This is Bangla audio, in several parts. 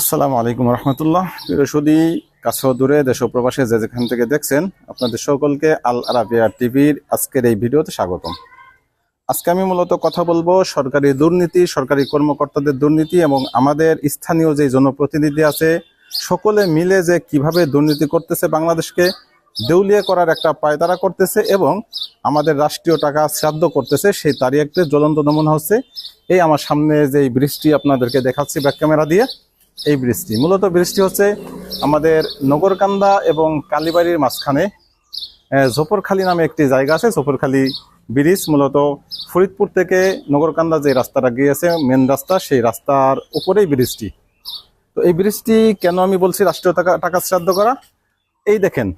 আসসালামু আলাইকুম রহমতুল্লাহ। সুদী কাছ দূরে, দেশ প্রবাসে যে যেখান থেকে দেখছেন, আপনাদের সকলকে আল আরাবিয়া টিভির আজকের এই ভিডিওতে স্বাগতম। আজকে আমি মূলত কথা বলব সরকারি দুর্নীতি, সরকারি কর্মকর্তাদের দুর্নীতি এবং আমাদের স্থানীয় যে জনপ্রতিনিধি আছে, সকলে মিলে যে কীভাবে দুর্নীতি করতেছে বাংলাদেশকে, দেউলিয়া করার একটা পায়তারা করতেছে এবং আমাদের রাষ্ট্রীয় টাকা শ্রাদ্ধ করতেছে, সেই তারই একটা জ্বলন্ত নমুনা হচ্ছে। এই আমার সামনে যে বৃষ্টি আপনাদেরকে দেখাচ্ছি ব্যাক ক্যামেরা দিয়ে এই বৃষ্টি। মূলত বৃষ্টি হচ্ছে আমাদের নগরকান্দা এবং কালীবাড়ির মাঝখানে। আহ, জোপরখালী নামে একটি জায়গা আছে জোপরখালী ব্রিজ। মূলত ফরিদপুর থেকে নগরকান্দা যে রাস্তাটা গিয়েছে মেন রাস্তা সেই রাস্তার উপরেই ব্রিজটি। তো এই ব্রিজটি কেন আমি বলছি রাষ্ট্রীয় টাকা টাকা শ্রাদ্ধ করা? এই দেখেন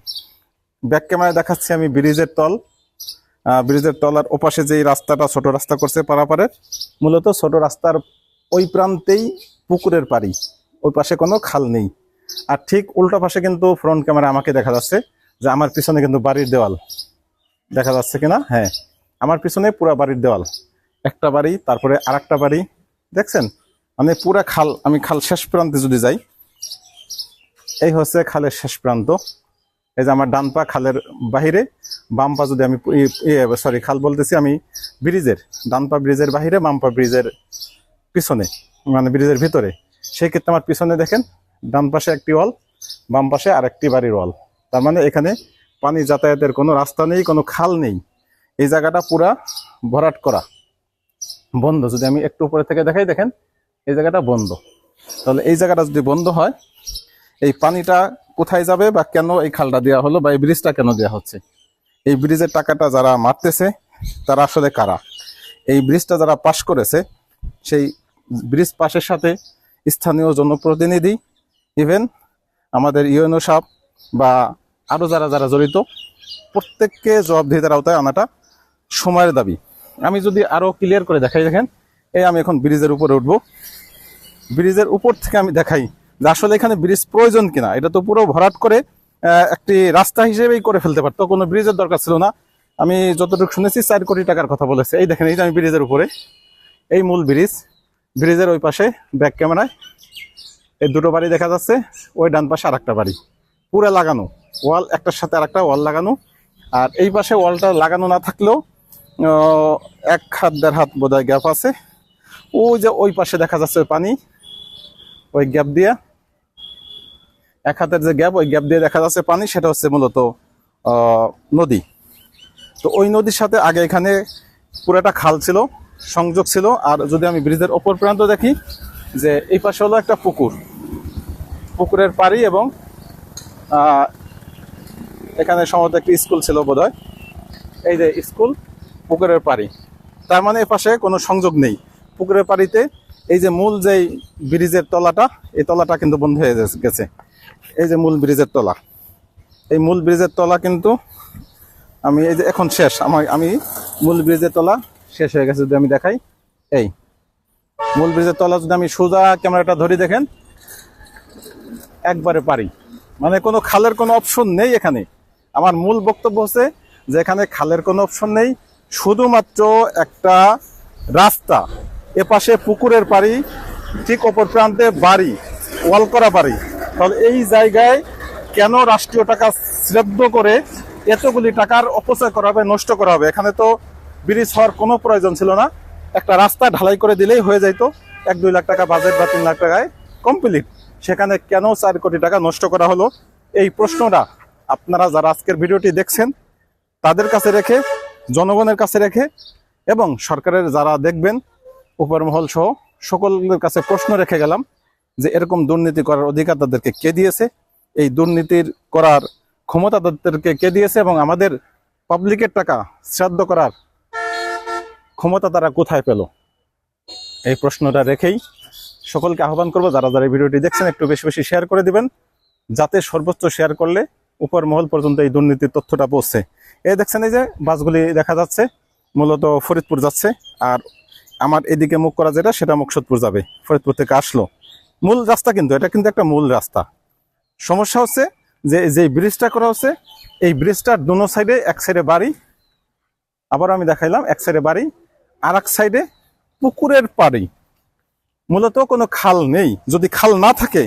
ব্যাক ক্যামেরায় দেখাচ্ছি আমি ব্রিজের তল। ব্রিজের তলার ওপাশে যে রাস্তাটা ছোট রাস্তা করছে পারাপারের মূলত ছোট রাস্তার ওই প্রান্তেই পুকুরের পাড়ি। ওই পাশে কোনো খাল নেই। আর ঠিক উল্টা পাশে কিন্তু ফ্রন্ট ক্যামেরা আমাকে দেখা যাচ্ছে যে আমার পিছনে কিন্তু বাড়ির দেওয়াল। দেখা যাচ্ছে কিনা? হ্যাঁ আমার পিছনে পুরা বাড়ির দেওয়াল। একটা বাড়ি, তারপরে আর একটা বাড়ি। দেখছেন? মানে পুরা খাল, আমি খাল শেষ প্রান্তে যদি যাই, এই হচ্ছে খালের শেষ প্রান্ত। এই যে আমার ডান পা খালের বাহিরে, বাম পা যদি আমি সরি খাল বলতেছি আমি ব্রিজের। ডান পা ব্রিজের বাহিরে, বাম পা ব্রিজের পিছনে মানে ব্রিজের ভিতরে। সেই ক্ষেত্রে আমার পিছনে দেখেন, ডান পাশে একটি ওয়াল, বাম পাশে আরেকটি বাড়ির ওয়াল। তার মানে এখানে পানি যাতায়াতের কোনো রাস্তা নেই, কোনো খাল নেই। এই জায়গাটা পুরা ভরাট করা। বন্ধ, যদি আমি একটু উপরে থেকে দেখাই, দেখেন, এই জায়গাটা বন্ধ। তাহলে এই জায়গাটা যদি বন্ধ হয়, এই পানিটা কোথায় যাবে বা কেন এই খালটা দেওয়া হলো বা এই ব্রিজটা কেন দেওয়া হচ্ছে? এই ব্রিজের টাকাটা যারা মারতেছে, তারা আসলে কারা? এই ব্রিজটা যারা পাশ করেছে, সেই ব্রিজ পাশের সাথে স্থানীয় জনপ্রতিনিধি ইভেন আমাদের ইউএনও সাপ বা আরও যারা যারা জড়িত, প্রত্যেককে জবাবদিহিতার আওতায় আনাটা সময়ের দাবি। আমি যদি আরও ক্লিয়ার করে দেখাই, দেখেন, এই আমি এখন ব্রিজের উপরে উঠবো। ব্রিজের উপর থেকে আমি দেখাই যে আসলে এখানে ব্রিজ প্রয়োজন কিনা। এটা তো পুরো ভরাট করে একটি রাস্তা হিসেবেই করে ফেলতে পারতো, কোনো ব্রিজের দরকার ছিল না। আমি যতটুকু শুনেছি, চার কোটি টাকার কথা বলেছে। এই দেখেন, এই যে আমি ব্রিজের উপরে, এই মূল ব্রিজ ব্রিজের ওই পাশে ব্যাক ক্যামেরায় এই দুটো বাড়ি দেখা যাচ্ছে, ওই ডান পাশে আরেকটা বাড়ি। পুরো লাগানো, ওয়াল, একটার সাথে আরেকটা ওয়াল লাগানো। আর এই পাশে ওয়ালটা লাগানো না থাকলেও এক হাত, দেড় হাত বোধহয় গ্যাপ আছে। ওই যে ওই পাশে দেখা যাচ্ছে পানি, ওই গ্যাপ দিয়ে। এক হাতের যে গ্যাপ ওই গ্যাপ দিয়ে দেখা যাচ্ছে পানি, সেটা হচ্ছে মূলত নদী। তো ওই নদীর সাথে আগে এখানে পুরোটা খাল ছিল। সংযোগ ছিল। আর যদি আমি ব্রিজের ওপর প্রান্ত দেখি, যে এই পাশে হলো একটা পুকুর। পুকুরের পাড়ি এবং এখানে সম্ভবত একটি স্কুল ছিল বোধহয়। এই যে স্কুল, পুকুরের পাড়ি। তার মানে এ পাশে কোনো সংযোগ নেই। পুকুরের পাড়িতে এই যে মূল যেই ব্রিজের তলাটা, এই তলাটা কিন্তু বন্ধ হয়ে গেছে- গেছে। এই যে মূল ব্রিজের তলা। এই মূল ব্রিজের তলা কিন্তু আমি, এই যে এখন শেষ। আমার, আমি মূল ব্রিজের তলা শেষ হয়ে গেছে যদি আমি দেখাই। এই, মূল ব্রিজের তলা যদি আমি সোজা ক্যামেরাটা ধরি দেখেন, একবারে পারি। মানে কোনো খালের কোনো অপশন নেই এখানে। আমার মূল বক্তব্য হচ্ছে যে এখানে খালের কোনো অপশন নেই। শুধুমাত্র একটা রাস্তা, এপাশে পুকুরের পাড়ি, ঠিক অপর প্রান্তে বাড়ি ওয়াল করা বাড়ি। তাহলে এই জায়গায় কেন রাষ্ট্রীয় টাকা শ্রদ্ধ করে এতগুলি টাকার অপচয় করা হবে, নষ্ট করা হবে? এখানে তো ব্রিজ হওয়ার কোনো প্রয়োজন ছিল না। একটা রাস্তা ঢালাই করে দিলেই হয়ে যাইতো। এক, দুই লাখ টাকা বাজেট বা তিন লাখ টাকায় কমপ্লিট সেখানে কেন চার কোটি টাকা নষ্ট করা হলো? এই প্রশ্নটা আপনারা যারা আজকের ভিডিওটি দেখছেন, তাদের কাছে রেখে, জনগণের কাছে রেখে এবং সরকারের যারা দেখবেন, উপরমহল সহ সকলের কাছে প্রশ্ন রেখে গেলাম যে এরকম দুর্নীতি করার অধিকার তাদেরকে কে দিয়েছে? এই দুর্নীতির করার ক্ষমতা তাদেরকে কে দিয়েছে? এবং আমাদের পাবলিকের টাকা শ্রাদ্ধ করার ক্ষমতা তারা কোথায় পেল? এই প্রশ্নটা রেখেই সকলকে আহ্বান করব, যারা যারা ভিডিওটি দেখছেন, একটু বেশি বেশি শেয়ার করে দিবেন, যাতে সর্বোচ্চ শেয়ার করলে উপর মহল পর্যন্ত এই দুর্নীতির তথ্যটা পৌঁছে। এই দেখছেন, এই যে বাসগুলি দেখা যাচ্ছে, মূলত ফরিদপুর যাচ্ছে, আর আমার এদিকে মুখ করা যেটা, সেটা মুকসুদপুর যাবে, ফরিদপুর থেকে আসলো। মূল রাস্তা কিন্তু, এটা কিন্তু একটা মূল রাস্তা। সমস্যা হচ্ছে যে যে ব্রিজটা করা হচ্ছে, এই ব্রিজটার দুনো সাইডে এক সাইডে বাড়ি আবার আমি দেখাইলাম, এক সাইডে বাড়ি আর এক সাইডে পুকুরের পাড়ি। মূলত কোনো খাল নেই। যদি খাল না থাকে,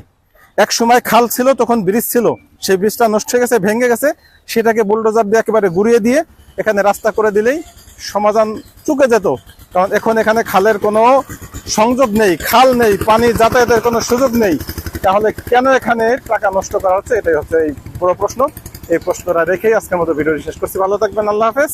এক সময় খাল ছিল, তখন ব্রিজ ছিল। সেই ব্রিজটা নষ্ট হয়ে গেছে, ভেঙে গেছে। সেটাকে বুলডোজার দিয়ে একেবারে ঘুরিয়ে দিয়ে এখানে রাস্তা করে দিলেই সমাধান চুকে যেত। কারণ এখন এখানে খালের কোনো সংযোগ নেই, খাল নেই, পানি যাতায়াতের কোনো সুযোগ নেই। তাহলে কেন এখানে টাকা নষ্ট করা হচ্ছে? এটাই হচ্ছে এই বড় প্রশ্ন। এই প্রশ্নটা রেখেই আজকের মতো ভিডিওটি শেষ করছি। ভালো থাকবেন, আল্লাহ হাফেজ।